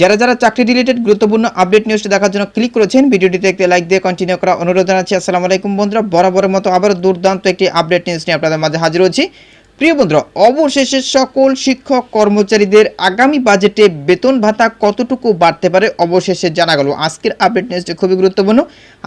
যারা যারা চাকরি রিলেটেড গুরুত্বপূর্ণ আপডেট নিউজটি দেখার জন্য ক্লিক করেছেন, ভিডিওটিতে একটি লাইক দিয়ে কন্টিনিউ করা অনুরোধ জানাচ্ছি। আসসালামু আলাইকুম বন্ধুরা, বরাবরের মতো আবার দুর্দান্ত একটি আপডেট নিউজ নিয়ে আপনাদের মাঝে হাজির হচ্ছি প্রিয় বন্ধুরা, অবশেষে সকল শিক্ষক কর্মচারীদের আগামী বাজেটে বেতন ভাতা কতটুকু বাড়তে পারে অবশেষে জানা গেল। আজকের আপডেট নিউজটি খুবই গুরুত্বপূর্ণ।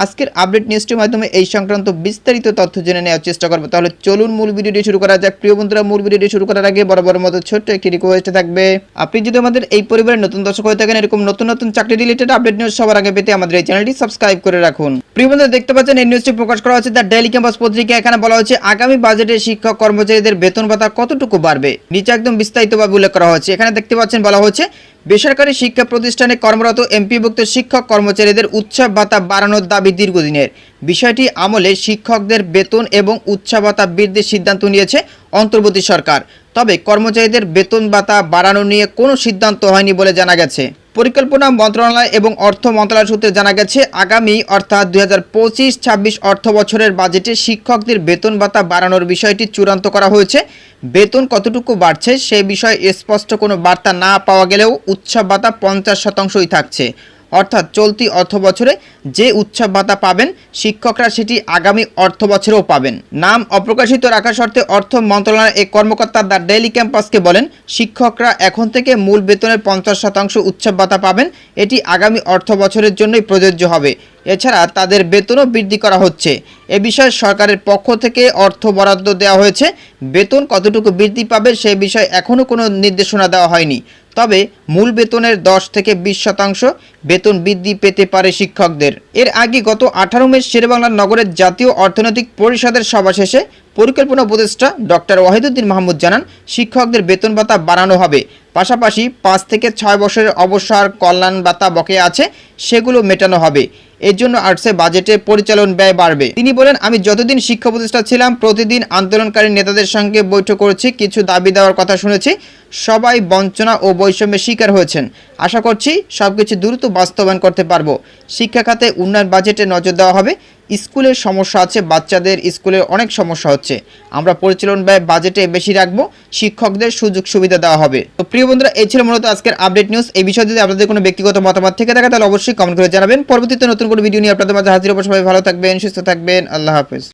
আজকের আপডেট নিউজটির মাধ্যমে এই সংক্রান্ত বিস্তারিত তথ্য জেনে নেওয়ার চেষ্টা করব। তাহলে চলুন মূল ভিডিওটি শুরু করা যাক। প্রিয় বন্ধুরা, মূল ভিডিওটি শুরু করার আগে বরাবরের মতো ছোট্ট একটি রিকোয়েস্ট থাকবে। আপনি যদি আমাদের এই পরিবারের নতুন দর্শক হয়ে থাকেন, এরকম নতুন নতুন চাকরি রিলেটেড আপডেট নিউজ সবার আগে পেতে আমাদের এই চ্যানেলটি সাবস্ক্রাইব করে রাখুন। প্রিয় বন্ধুরা, দেখতে পাচ্ছেন এই নিউজটি প্রকাশ করা হচ্ছে দ্য ডেইলি ক্যাম্পাস পত্রিকা এখানে বলা হচ্ছে আগামী বাজেটে শিক্ষক কর্মচারীদের বেতন ভাতা কতটুকু বাড়বে? নিচে একদম বিস্তারিতভাবে উল্লেখ করা হয়েছে। এখানে দেখতে পাচ্ছেন বলা হচ্ছে বেসরকারি শিক্ষা প্রতিষ্ঠানে কর্মরত এমপিভুক্ত শিক্ষক কর্মচারীদের উৎসব ভাতা বাড়ানোর দাবি দীর্ঘদিনের। বিষয়টি আমলে শিক্ষকদের বেতন এবং উৎসব ভাতা বৃদ্ধির সিদ্ধান্ত নিয়েছে অন্তর্বর্তী সরকার। তবে কর্মচারীদের বেতন ভাতা বাড়ানো নিয়ে কোনো সিদ্ধান্ত হয়নি বলে জানা গেছে। পরিকল্পনা মন্ত্রণালয় এবং অর্থ মন্ত্রণালয় সূত্রে জানা গেছে, আগামী অর্থাৎ দুই হাজার পঁচিশ ছাব্বিশ অর্থ বছরের বাজেটে শিক্ষকদের বেতন ভাতা বাড়ানোর বিষয়টি চূড়ান্ত করা হয়েছে। বেতন কতটুকু বাড়ছে, সে বিষয়ে স্পষ্ট কোনো বার্তা না পাওয়া গেলেও উৎসব ভাতা পঞ্চাশ শতাংশই থাকছে। অর্থাৎ চলতি অর্থ বছরে যে উৎসব ভাতা পাবেন, শিক্ষকরা সেটি আগামী অর্থ বছরেও পাবেন। নাম অপ্রকাশিত রাখা শর্তে অর্থ মন্ত্রণালয়ের এক কর্মকর্তা দ্য ডেইলি ক্যাম্পাসকে বলেন, শিক্ষকরা এখন থেকে মূল বেতনের পঞ্চাশ শতাংশ উৎসব ভাতা পাবেন। এটি আগামী অর্থ বছরের জন্যই প্রযোজ্য হবে। এছাড়া তাদের বেতনও বৃদ্ধি করা হচ্ছে। এ বিষয়ে সরকারের পক্ষ থেকে অর্থ বরাদ্দ দেওয়া হয়েছে। বেতন কতটুকু বৃদ্ধি পাবে সে বিষয়ে এখনও কোনো নির্দেশনা দেওয়া হয়নি। তবে মূল বেতনের দশ থেকে বিশ শতাংশ বেতন বৃদ্ধি পেতে পারে শিক্ষকদের। এর আগে গত আঠারো মে শেরবাংলা নগরের জাতীয় অর্থনৈতিক পরিষদের সভা শেষে পরিকল্পনা উপদেষ্টা ডক্টর ওয়াহিদুদ্দিন মাহমুদ জানান, শিক্ষকদের বেতন ভাতা বাড়ানো হবে। পাশাপাশি পাঁচ থেকে ছয় বছরের অবসর কল্যাণ ভাতা বকেয়া আছে, সেগুলো মেটানো হবে। এর জন্য আসছে বাজেটে পরিচালন ব্যয় বাড়বে। তিনি বলেন, আমি যতদিন শিক্ষা প্রতিষ্ঠা ছিলাম, প্রতিদিন আন্দোলনকারী নেতাদের সঙ্গে বৈঠক করেছি, কিছু দাবি দেওয়ার কথা শুনেছি। সবাই বঞ্চনা ও বৈষম্যের শিকার হয়েছেন। আশা করছি সবকিছু দ্রুত বাস্তবায়ন করতে পারব। শিক্ষা খাতে উন্নয়ন বাজেটে নজর দেওয়া হবে। স্কুলের সমস্যা আছে, বাচ্চাদের স্কুলের অনেক সমস্যা হচ্ছে। আমরা পরিচালন ব্যয় বাজেটে বেশি রাখব, শিক্ষকদের সুযোগ সুবিধা দেওয়া হবে। তো প্রিয় বন্ধুরা, এই ছিল মূলত আজকের আপডেট নিউজ। এই বিষয়ে যদি আপনাদের কোনো ব্যক্তিগত মতামত থেকে থাকে, তাহলে অবশ্যই কমেন্ট করে জানাবেন। পরবর্তীতে নতুন কোনো ভিডিও নিয়ে আপনাদের মাঝে হাজির হব। সবাই ভালো থাকবেন, সুস্থ থাকবেন। আল্লাহ হাফেজ।